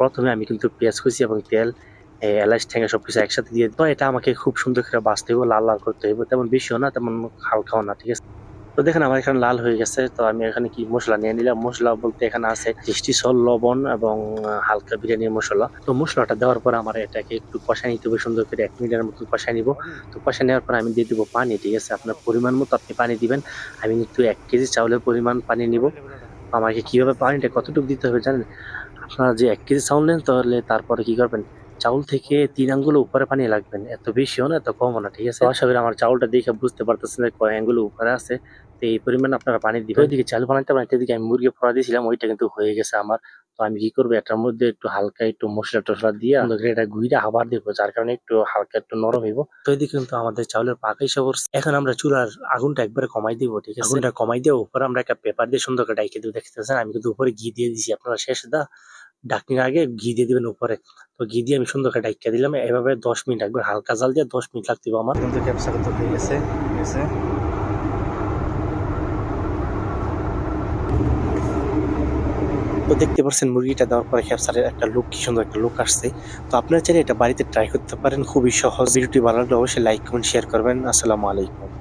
প্রথমে আমি কিন্তু পেঁয়াজ কুচি এবং তেল এলাচ, ঠেঙ্গা সবকিছু একসাথে দিয়ে তো এটা আমাকে খুব সুন্দর করে বাঁচতে হবে, লাল লাল করতে হবে। তেমন বেশিও না, তেমন হালকাও না, ঠিক আছে? তো দেখেন আমার এখানে লাল হয়ে গেছে, তো আমি এখানে কি মশলা নিয়ে নিলাম? মশলা বলতে এখানে আছে মিষ্টি সল লবণ এবং হালকা বিরিয়ানির মশলা। তো মশলাটা দেওয়ার পর আমার এটাকে একটু কষাই নিতে হবে, সুন্দর করে এক মিনিটের মতো কষাই নিব। তো কষাই নেওয়ার পর আমি দিয়ে দিব পানি, ঠিক আছে? আপনার পরিমাণ মতো আপনি পানি দিবেন। আমি কিন্তু এক কেজি চাউলের পরিমাণ পানি নিব। আমাকে কীভাবে পানিটা কতটুকু দিতে হবে জানেন? আপনারা যে এক কেজি চাউল নেন তাহলে তারপরে কি করবেন? চাউল থেকে তিন আঙ্গুল উপরে পানি লাগবেন। এত বেশিও না এত কমও না ঠিক আছে? আশা করি আমার চাউলটা দেখে বুঝতে পারতেছেন কয় আঙ্গুল উপরে আছে। তো এই পরিমাণে আপনারা পানি দিবেন। ওইদিকে চাল বানাইতে বানাইতে এদিকে আমি মুরগি ফোড়া দিয়েছিলাম ওইটা কিন্তু হয়ে গেছে আমার। আমি কি করব? এটার মধ্যে একটু হালকা একটু মশলা টসলা দিয়ে এটা গুইরা আবার দিব যার কারণে একটু হালকা একটু নরম হইব। তো এদিকে কিন্তু আমাদের চাউলের পাকাই সব এখন আমরা চুলার আগুনটা একবারে কমাই দিব ঠিক আছে? আগুনটা কমাই দিয়ে উপরে আমরা একটা পেপার দিয়ে সুন্দর করে ডাইকে দিব দেখতেছেন? আমি কিন্তু উপরে ঘি দিয়ে দিছি আপনারা শেষ দা ডাকনির আগে ঘি দিয়ে দিবেন উপরে। তো ঘি দিয়ে আমি সুন্দর করে ডাইকা দিলাম এভাবে দশ মিনিট একবার হালকা জাল দিয়ে দশ মিনিট লাগতে হবে আমার। কিন্তু ক্যাপসা কিন্তু হয়ে গেছে ঠিক আছে তো দেখতে পাচ্ছেন মুরগিটা দেওয়ার পরে ক্যাপসারের একটা লুক কি সুন্দর একটা লুক আসছে। তো আপনারা চাইলে এটা বাড়িতে ট্রাই করতে পারেন, খুবই সহজ। ভিডিওটি ভালো লাগলে অবশ্যই লাইক কমেন্ট শেয়ার করবেন। আসসালামু আলাইকুম।